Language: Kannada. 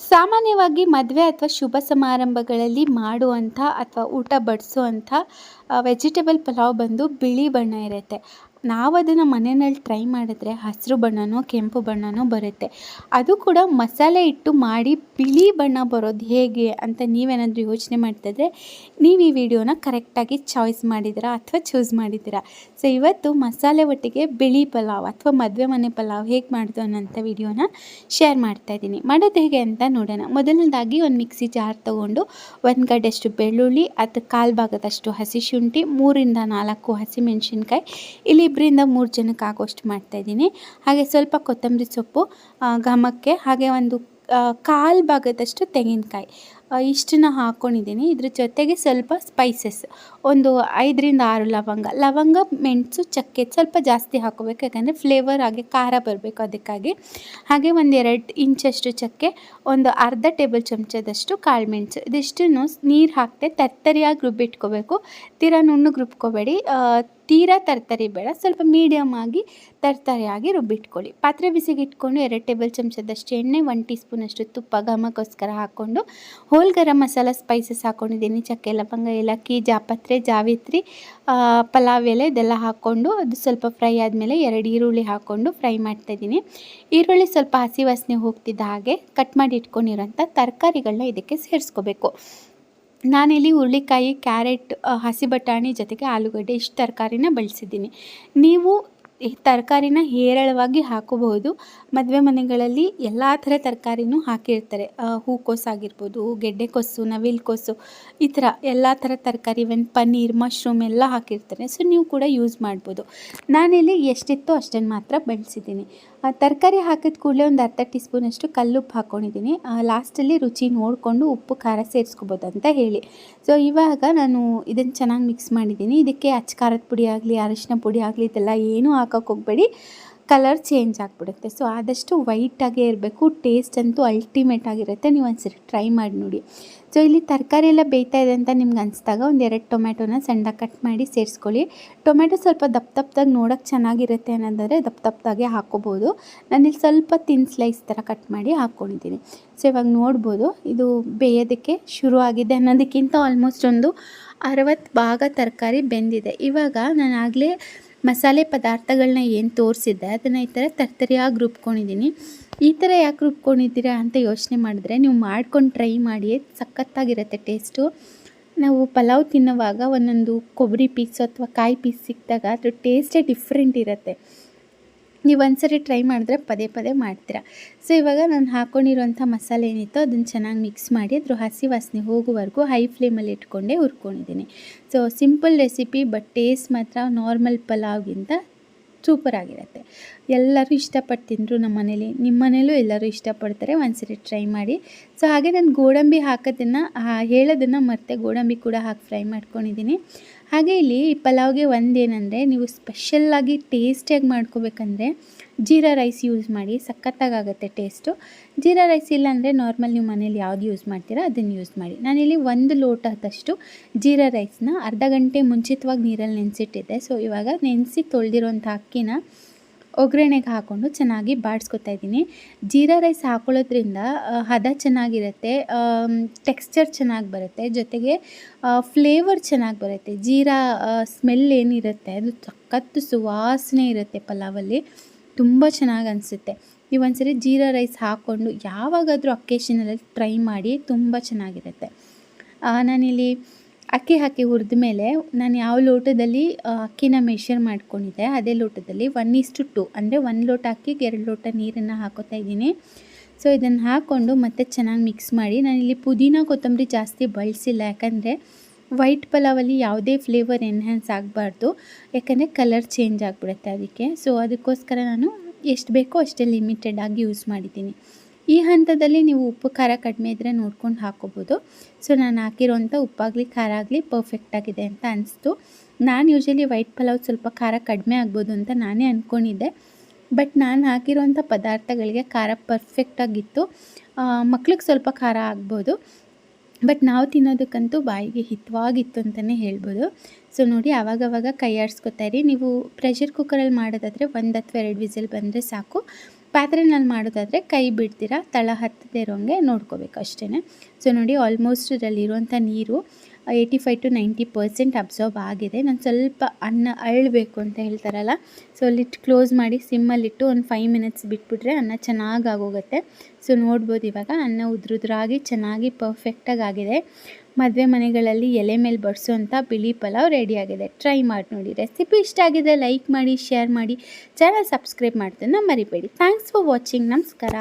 ಸಾಮಾನ್ಯವಾಗಿ ಮದುವೆ ಅಥವಾ ಶುಭ ಸಮಾರಂಭಗಳಲ್ಲಿ ಮಾಡುವಂಥ ಅಥವಾ ಊಟ ಬಡಿಸುವಂಥ ವೆಜಿಟೇಬಲ್ ಪಲಾವ್ ಬಂದು ಬಿಳಿ ಬಣ್ಣ ಇರುತ್ತೆ. ನಾವು ಅದನ್ನು ಮನೆಯಲ್ಲಿ ಟ್ರೈ ಮಾಡಿದ್ರೆ ಹಸಿರು ಬಣ್ಣನೋ, ಕೆಂಪು ಬಣ್ಣನೋ ಬರುತ್ತೆ. ಅದು ಕೂಡ ಮಸಾಲೆ ಇಟ್ಟು ಮಾಡಿ ಬಿಳಿ ಬಣ್ಣ ಬರೋದು ಹೇಗೆ ಅಂತ ನೀವೇನಾದರೂ ಯೋಚನೆ ಮಾಡ್ತಿದ್ರೆ ನೀವು ಈ ವಿಡಿಯೋನ ಕರೆಕ್ಟಾಗಿ ಚಾಯ್ಸ್ ಮಾಡಿದ್ದೀರಾ ಅಥವಾ ಚೂಸ್ ಮಾಡಿದ್ದೀರಾ? ಸೊ ಇವತ್ತು ಮಸಾಲೆ ಒಟ್ಟಿಗೆ ಬಿಳಿ ಪಲಾವ್ ಅಥವಾ ಮದುವೆ ಮನೆ ಪಲಾವ್ ಹೇಗೆ ಮಾಡೋದು ಅನ್ನೋಂಥ ವಿಡಿಯೋನ ಶೇರ್ ಮಾಡ್ತಾ ಇದ್ದೀನಿ. ಮಾಡೋದು ಹೇಗೆ ಅಂತ ನೋಡೋಣ. ಮೊದಲನೇದಾಗಿ ಒಂದು ಮಿಕ್ಸಿ ಜಾರ್ ತೊಗೊಂಡು ಒಂದು ಗಡ್ಡೆಷ್ಟು ಬೆಳ್ಳುಳ್ಳಿ, ಅದು ಕಾಲು ಭಾಗದಷ್ಟು ಹಸಿ ಶುಂಠಿ, ಮೂರಿಂದ ನಾಲ್ಕು ಹಸಿಮೆಣಸಿನ್ಕಾಯಿ ಇಲ್ಲಿ ಇಬ್ಬರಿಂದ ಮೂರು ಜನಕ್ಕೆ ಆಗೋಷ್ಟು ಮಾಡ್ತಾಯಿದ್ದೀನಿ ಹಾಗೆ ಸ್ವಲ್ಪ ಕೊತ್ತಂಬರಿ ಸೊಪ್ಪು ಘಮಕ್ಕೆ, ಹಾಗೆ ಒಂದು ಕಾಲು ಭಾಗದಷ್ಟು ತೆಂಗಿನಕಾಯಿ ಇಷ್ಟನ್ನ ಹಾಕ್ಕೊಂಡಿದ್ದೀನಿ ಇದ್ರ ಜೊತೆಗೆ ಸ್ವಲ್ಪ ಸ್ಪೈಸಸ್ ಒಂದು ಐದರಿಂದ ಆರು ಲವಂಗ. ಲವಂಗ, ಮೆಣಸು, ಚಕ್ಕೆ ಸ್ವಲ್ಪ ಜಾಸ್ತಿ ಹಾಕೋಬೇಕು ಯಾಕಂದರೆ ಫ್ಲೇವರ್ ಹಾಗೆ ಖಾರ ಬರಬೇಕು ಅದಕ್ಕಾಗಿ. ಹಾಗೆ ಒಂದು ಎರಡು ಇಂಚಷ್ಟು ಚಕ್ಕೆ, ಒಂದು ಅರ್ಧ ಟೇಬಲ್ ಚಮಚದಷ್ಟು ಕಾಳು ಮೆಣಸು. ಇದಿಷ್ಟನ್ನು ನೀರು ಹಾಕದೆ ತರ್ತರಿಯಾಗಿ ರುಬ್ಬಿಟ್ಕೋಬೇಕು. ತೀರಾ ನುಣ್ಣಗೆ ರುಬ್ಕೋಬೇಡಿ. ತೀರಾ ತರ್ತರಿ ಬೇಡ, ಸ್ವಲ್ಪ ಮೀಡಿಯಮ್ ಆಗಿ ತರ್ತರಿಯಾಗಿ ರುಬ್ಬಿಟ್ಕೊಳ್ಳಿ. ಪಾತ್ರೆ ಬಿಸಿಗೆ ಇಟ್ಕೊಂಡು ಎರಡು ಟೇಬಲ್ ಚಮಚದಷ್ಟು ಎಣ್ಣೆ ಒನ್ ಟೀ ಸ್ಪೂನಷ್ಟು ತುಪ್ಪ, ಘಮಕ್ಕೋಸ್ಕರ ಹಾಕ್ಕೊಂಡು ಹೋಲ್ ಗರಂ ಮಸಾಲ ಸ್ಪೈಸಸ್ ಹಾಕ್ಕೊಂಡಿದ್ದೀನಿ ಚಕ್ಕೆ, ಲವಂಗ, ಏಲಕ್ಕಿ, ಜಾಪತ್ರೆ, ಜಾವಿತ್ರಿ ಪಲಾವ್ ಎಲೆ ಇದೆಲ್ಲ ಹಾಕ್ಕೊಂಡು ಅದು ಸ್ವಲ್ಪ ಫ್ರೈ ಆದಮೇಲೆ ಎರಡು ಈರುಳ್ಳಿ ಹಾಕ್ಕೊಂಡು ಫ್ರೈ ಮಾಡ್ತಾಯಿದ್ದೀನಿ ಈರುಳ್ಳಿ ಸ್ವಲ್ಪ ಹಸಿ ವಾಸನೆ ಹೋಗ್ತಿದ್ದ ಹಾಗೆ ಕಟ್ ಮಾಡಿ ಇಟ್ಕೊಂಡಿರೋಂಥ ತರಕಾರಿಗಳನ್ನ ಇದಕ್ಕೆ ಸೇರಿಸ್ಕೋಬೇಕು. ನಾನಿಲ್ಲಿ ಹುರುಳಿಕಾಯಿ ಕ್ಯಾರೆಟ್ ಹಸಿ ಬಟಾಣಿ ಜೊತೆಗೆ ಆಲೂಗಡ್ಡೆ ಇಷ್ಟು ತರಕಾರಿನ ಬಳಸಿದ್ದೀನಿ. ನೀವು ತರಕಾರಿನ ಹೇರಳವಾಗಿ ಹಾಕೋಬಹುದು. ಮದುವೆ ಮನೆಗಳಲ್ಲಿ ಎಲ್ಲ ಥರ ತರಕಾರಿನೂ ಹಾಕಿರ್ತಾರೆ. ಹೂಕೋಸು ಆಗಿರ್ಬೋದು ಗೆಡ್ಡೆಕೋಸು ನವಿಲುಕೋಸು ಈ ಥರ ಎಲ್ಲ ಥರ ತರಕಾರಿ ಇವನ್ ಪನ್ನೀರ್ ಮಶ್ರೂಮ್ ಎಲ್ಲ ಹಾಕಿರ್ತಾರೆ. ಸೊ ನೀವು ಕೂಡ ಯೂಸ್ ಮಾಡ್ಬೋದು. ನಾನಿಲ್ಲಿ ಎಷ್ಟಿತ್ತು ಅಷ್ಟನ್ನು ಮಾತ್ರ ಬೆಳೆಸಿದ್ದೀನಿ. ತರಕಾರಿ ಹಾಕಿದ ಕೂಡಲೇ ಒಂದು ಅರ್ಧ ಟೀ ಸ್ಪೂನಷ್ಟು ಕಲ್ಲುಪ್ಪು ಹಾಕ್ಕೊಂಡಿದ್ದೀನಿ ಲಾಸ್ಟಲ್ಲಿ ರುಚಿ ನೋಡಿಕೊಂಡು ಉಪ್ಪು, ಖಾರ ಸೇರಿಸ್ಕೋಬೋದು ಅಂತ ಹೇಳಿ. ಸೊ ಇವಾಗ ನಾನು ಇದನ್ನು ಚೆನ್ನಾಗಿ ಮಿಕ್ಸ್ ಮಾಡಿದ್ದೀನಿ. ಇದಕ್ಕೆ ಅಚ್ಚ ಖಾರದ ಪುಡಿ ಆಗಲಿ, ಅರಿಶಿನ ಪುಡಿ ಆಗಲಿ, ಇದೆಲ್ಲ ಏನೂ ಹಾಕೋಕೆ ಹೋಗಬೇಡಿ. ಕಲರ್ ಚೇಂಜ್ ಆಗಿಬಿಡುತ್ತೆ. ಸೊ ಆದಷ್ಟು ವೈಟಾಗೇ ಇರಬೇಕು. ಟೇಸ್ಟ್ ಅಂತೂ ಅಲ್ಟಿಮೇಟ್ ಆಗಿರುತ್ತೆ. ನೀವು ಒಂದ್ಸರಿ ಟ್ರೈ ಮಾಡಿ ನೋಡಿ. ಸೊ ಇಲ್ಲಿ ತರಕಾರಿ ಎಲ್ಲ ಬೇಯ್ತಾ ಇದೆ ಅಂತ ನಿಮ್ಗೆ ಅನಿಸಿದಾಗ ಒಂದು ಎರಡು ಟೊಮೆಟೊನ ಸಣ್ಣದಾಗಿ ಕಟ್ ಮಾಡಿ ಸೇರಿಸ್ಕೊಳ್ಳಿ. ಟೊಮೆಟೊ ಸ್ವಲ್ಪ ದಪ್ಪ ದಪ್ಪದಾಗಿ ನೋಡೋಕ್ಕೆ ಚೆನ್ನಾಗಿರುತ್ತೆ ಅನ್ನೋದಾದರೆ ದಪ್ಪ ದಪ್ಪದಾಗೆ ಹಾಕ್ಕೋಬೋದು ನಾನಿಲ್ಲಿ ಸ್ವಲ್ಪ ತಿನ್ ಸ್ಲೈಸ್ ಥರ ಕಟ್ ಮಾಡಿ ಹಾಕ್ಕೊಂಡಿದ್ದೀನಿ ಸೊ ಇವಾಗ ನೋಡ್ಬೋದು ಇದು ಬೇಯೋದಕ್ಕೆ ಶುರು ಆಗಿದೆ ಅನ್ನೋದಕ್ಕಿಂತ ಆಲ್ಮೋಸ್ಟ್ ಒಂದು ಅರವತ್ತು ಭಾಗ ತರಕಾರಿ ಬೆಂದಿದೆ. ಇವಾಗ ನಾನು ಆಗಲೇ ಮಸಾಲೆ ಪದಾರ್ಥಗಳನ್ನ ಏನು ತೋರಿಸಿದ್ದೆ, ಅದನ್ನು ಈ ಥರ ತರ್ತರಿಯಾಗಿ ರುಬ್ಕೊಂಡಿದ್ದೀನಿ ಈ ಥರ ಯಾಕೆ ರುಬ್ಕೊಂಡಿದ್ದೀರಾ ಅಂತ ಯೋಚನೆ ಮಾಡಿದ್ರೆ, ನೀವು ಮಾಡ್ಕೊಂಡು ಟ್ರೈ ಮಾಡಿ ಸಖತ್ತಾಗಿರುತ್ತೆ ಟೇಸ್ಟು. ನಾವು ಪಲಾವ್ ತಿನ್ನುವಾಗ ಒಂದೊಂದು ಕೊಬ್ಬರಿ ಪೀಸು ಅಥವಾ ಕಾಯಿ ಪೀಸ್ ಸಿಕ್ಕಿದಾಗ ಅದ್ರ ಟೇಸ್ಟೇ ಡಿಫ್ರೆಂಟ್ ಇರುತ್ತೆ. ನೀವು ಒಂದ್ಸರಿ ಟ್ರೈ ಮಾಡಿದ್ರೆ ಪದೇ ಪದೇ ಮಾಡ್ತೀರಾ. ಸೊ ಇವಾಗ ನಾನು ಹಾಕ್ಕೊಂಡಿರೋಂಥ ಮಸಾಲೆ ಏನಿತ್ತು ಅದನ್ನು ಚೆನ್ನಾಗಿ ಮಿಕ್ಸ್ ಮಾಡಿ ಅದ್ರ ಹಸಿ ವಾಸನೆ ಹೋಗುವವರೆಗೂ ಹೈ ಫ್ಲೇಮಲ್ಲಿ ಇಟ್ಕೊಂಡೇ ಹುರ್ಕೊಂಡಿದ್ದೀನಿ. So simple recipe but taste ಮಾತ್ರ ನಾರ್ಮಲ್ ಪಲಾವ್ಗಿಂತ ಸೂಪರ್ ಆಗಿರುತ್ತೆ. ಎಲ್ಲರೂ ಇಷ್ಟಪಟ್ಟು ತಿಂದರು ನಮ್ಮ ಮನೇಲಿ ನಿಮ್ಮ ಮನೇಲೂ ಎಲ್ಲರೂ ಇಷ್ಟಪಡ್ತಾರೆ, ಒಂದ್ಸರಿ ಟ್ರೈ ಮಾಡಿ. ಸೊ ಹಾಗೆ ನಾನು ಗೋಡಂಬಿ ಹಾಕೋದನ್ನು ಹೇಳೋದನ್ನು ಮತ್ತೆ ಗೋಡಂಬಿ ಕೂಡ ಹಾಕಿ ಫ್ರೈ ಮಾಡ್ಕೊಂಡಿದ್ದೀನಿ. ಹಾಗೆ ಇಲ್ಲಿ ಪಲಾವ್ಗೆ ಒಂದೇನೆಂದರೆ ನೀವು ಸ್ಪೆಷಲ್ಲಾಗಿ ಟೇಸ್ಟಿಯಾಗಿ ಮಾಡ್ಕೋಬೇಕಂದ್ರೆ ಜೀರಾ ರೈಸ್ ಯೂಸ್ ಮಾಡಿ ಸಖತ್ತಾಗುತ್ತೆ ಟೇಸ್ಟು ಜೀರಾ ರೈಸ್ ಇಲ್ಲಾಂದರೆ ನಾರ್ಮಲ್ ನೀವು ಮನೇಲಿ ಯಾವ್ದು ಯೂಸ್ ಮಾಡ್ತೀರಾ ಅದನ್ನು ಯೂಸ್ ಮಾಡಿ. ನಾನಿಲ್ಲಿ ಒಂದು ಲೋಟದಷ್ಟು ಜೀರಾ ರೈಸ್ನ ಅರ್ಧ ಗಂಟೆ ಮುಂಚಿತವಾಗಿ ನೀರಲ್ಲಿ ನೆನೆಸಿಟ್ಟಿದ್ದೆ. ಸೊ ಇವಾಗ ನೆನೆಸಿ ತೊಳೆದಿರೋಂಥ ಅಕ್ಕಿನ ಒಗ್ಗರಣೆಗೆ ಹಾಕ್ಕೊಂಡು ಚೆನ್ನಾಗಿ ಬಾಡಿಸ್ಕೊತಾ ಇದ್ದೀನಿ. ಜೀರಾ ರೈಸ್ ಹಾಕೊಳ್ಳೋದ್ರಿಂದ ಹದ ಚೆನ್ನಾಗಿರುತ್ತೆ ಟೆಕ್ಸ್ಚರ್ ಚೆನ್ನಾಗಿ ಬರುತ್ತೆ, ಜೊತೆಗೆ ಫ್ಲೇವರ್ ಚೆನ್ನಾಗಿ ಬರುತ್ತೆ. ಜೀರಾ ಸ್ಮೆಲ್ ಏನಿರುತ್ತೆ, ಅದು ಸಖತ್ತು ಸುವಾಸನೆ ಇರುತ್ತೆ ಪಲಾವಲ್ಲಿ. ತುಂಬ ಚೆನ್ನಾಗಿ ಅನಿಸುತ್ತೆ. ನೀವು ಒಂದ್ಸರಿ ಜೀರಾ ರೈಸ್ ಹಾಕ್ಕೊಂಡು ಯಾವಾಗಾದರೂ ಅಕೇಶನಲ್ಲಿ ಟ್ರೈ ಮಾಡಿ, ತುಂಬ ಚೆನ್ನಾಗಿರುತ್ತೆ. ನಾನಿಲ್ಲಿ ಅಕ್ಕಿ ಹಾಕಿ ಹುರಿದ ಮೇಲೆ ನಾನು ಯಾವ ಲೋಟದಲ್ಲಿ ಅಕ್ಕಿನ ಮೆಷರ್ ಮಾಡ್ಕೊಂಡಿದ್ದೆ, ಅದೇ ಲೋಟದಲ್ಲಿ ಒನ್ ಈಸ್ಟು ಟು ಅಂದರೆ ಒಂದು ಲೋಟ ಅಕ್ಕಿಗೆ ಎರಡು ಲೋಟ ನೀರನ್ನು ಹಾಕೋತಾ ಇದ್ದೀನಿ. ಸೊ ಇದನ್ನು ಹಾಕ್ಕೊಂಡು ಮತ್ತೆ ಚೆನ್ನಾಗಿ ಮಿಕ್ಸ್ ಮಾಡಿ ನಾನಿಲ್ಲಿ ಪುದೀನ, ಕೊತ್ತಂಬರಿ ಜಾಸ್ತಿ ಬಳಸಿಲ್ಲ. ಯಾಕಂದರೆ ವೈಟ್ ಪಲಾವಲ್ಲಿ ಯಾವುದೇ ಫ್ಲೇವರ್ ಎನ್ಹ್ಯಾನ್ಸ್ ಆಗಬಾರ್ದು. ಯಾಕಂದರೆ ಕಲರ್ ಚೇಂಜ್ ಆಗಿಬಿಡುತ್ತೆ ಅದಕ್ಕೆ. ಸೊ ಅದಕ್ಕೋಸ್ಕರ ನಾನು ಎಷ್ಟು ಬೇಕೋ ಅಷ್ಟೇ ಲಿಮಿಟೆಡ್ ಆಗಿ ಯೂಸ್ ಮಾಡಿದ್ದೀನಿ. ಈ ಹಂತದಲ್ಲಿ ನೀವು ಉಪ್ಪು ಖಾರ ಕಡಿಮೆ ಇದ್ದರೆ ನೋಡ್ಕೊಂಡು ಹಾಕೋಬೋದು. ಸೊ, ನಾನು ಹಾಕಿರೋಂಥ ಉಪ್ಪಾಗಲಿ, ಖಾರ ಆಗಲಿ ಪರ್ಫೆಕ್ಟಾಗಿದೆ ಅಂತ ಅನಿಸ್ತು. ನಾನು ಯೂಶಲಿ ವೈಟ್ ಪಲಾವ್ ಸ್ವಲ್ಪ ಖಾರ ಕಡಿಮೆ ಆಗ್ಬೋದು ಅಂತ ನಾನೇ ಅಂದ್ಕೊಂಡಿದ್ದೆ ಬಟ್ ನಾನು ಹಾಕಿರೋಂಥ ಪದಾರ್ಥಗಳಿಗೆ ಖಾರ ಪರ್ಫೆಕ್ಟಾಗಿತ್ತು ಮಕ್ಳಿಗೆ ಸ್ವಲ್ಪ ಖಾರ ಆಗ್ಬೋದು. ಬಟ್ ನಾವು ತಿನ್ನೋದಕ್ಕಂತೂ ಬಾಯಿಗೆ ಹಿತವಾಗಿತ್ತು ಅಂತಲೇ ಹೇಳ್ಬೋದು. ಸೊ ನೋಡಿ ಆವಾಗವಾಗ ಕೈ ಆಡಿಸ್ಕೊತಾ ಇರಿ. ನೀವು ಪ್ರೆಷರ್ ಕುಕ್ಕರಲ್ಲಿ ಮಾಡೋದಾದರೆ ಒಂದು ಅಥವಾ ಎರಡು ವಿಸಿಲ್ ಬಂದರೆ ಸಾಕು. ಪಾತ್ರೆನಲ್ಲಿ ಮಾಡೋದಾದರೆ ಕೈ ಬಿಡ್ತೀರಾ ತಳ ಹತ್ತದೇ ಇರೋಂಗೆ ನೋಡ್ಕೋಬೇಕು ಅಷ್ಟೇ ಸೊ ನೋಡಿ ಆಲ್ಮೋಸ್ಟ್ ಇದರಲ್ಲಿರುವಂಥ ನೀರು eighty five to ninety percent absorb ಆಗಿದೆ. ನಾನು ಸ್ವಲ್ಪ ಅನ್ನ ಅರಳಬೇಕು ಅಂತ ಹೇಳ್ತಾರಲ್ಲ ಸೊ ಲಿಟ್ ಕ್ಲೋಸ್ ಮಾಡಿ ಸಿಮ್ಮಲ್ಲಿಟ್ಟು ಒಂದು ಫೈವ್ ಮಿನಿಟ್ಸ್ ಬಿಟ್ಬಿಟ್ರೆ ಅನ್ನ ಚೆನ್ನಾಗಿ ಆಗೋಗುತ್ತೆ ಸೊ ನೋಡ್ಬೋದು ಇವಾಗ, ಅನ್ನ ಉದ್ರುದ್ರಾಗಿ ಚೆನ್ನಾಗಿ ಪರ್ಫೆಕ್ಟಾಗಿ ಆಗಿದೆ. ಮದುವೆ ಮನೆಗಳಲ್ಲಿ ಎಲೆ ಮೇಲೆ ಬಡಿಸೋಂಥ ಬಿಳಿ ಪಲಾವ್ ರೆಡಿಯಾಗಿದೆ ಟ್ರೈ ಮಾಡಿ ನೋಡಿ. ರೆಸಿಪಿ ಇಷ್ಟ ಆಗಿದೆ ಲೈಕ್ ಮಾಡಿ ಶೇರ್ ಮಾಡಿ. ಚಾನಲ್ ಸಬ್ಸ್ಕ್ರೈಬ್ ಮಾಡ್ತೇನೆ ಮರಿಬೇಡಿ ಥ್ಯಾಂಕ್ಸ್ ಫಾರ್ ವಾಚಿಂಗ್ ನಮಸ್ಕಾರ.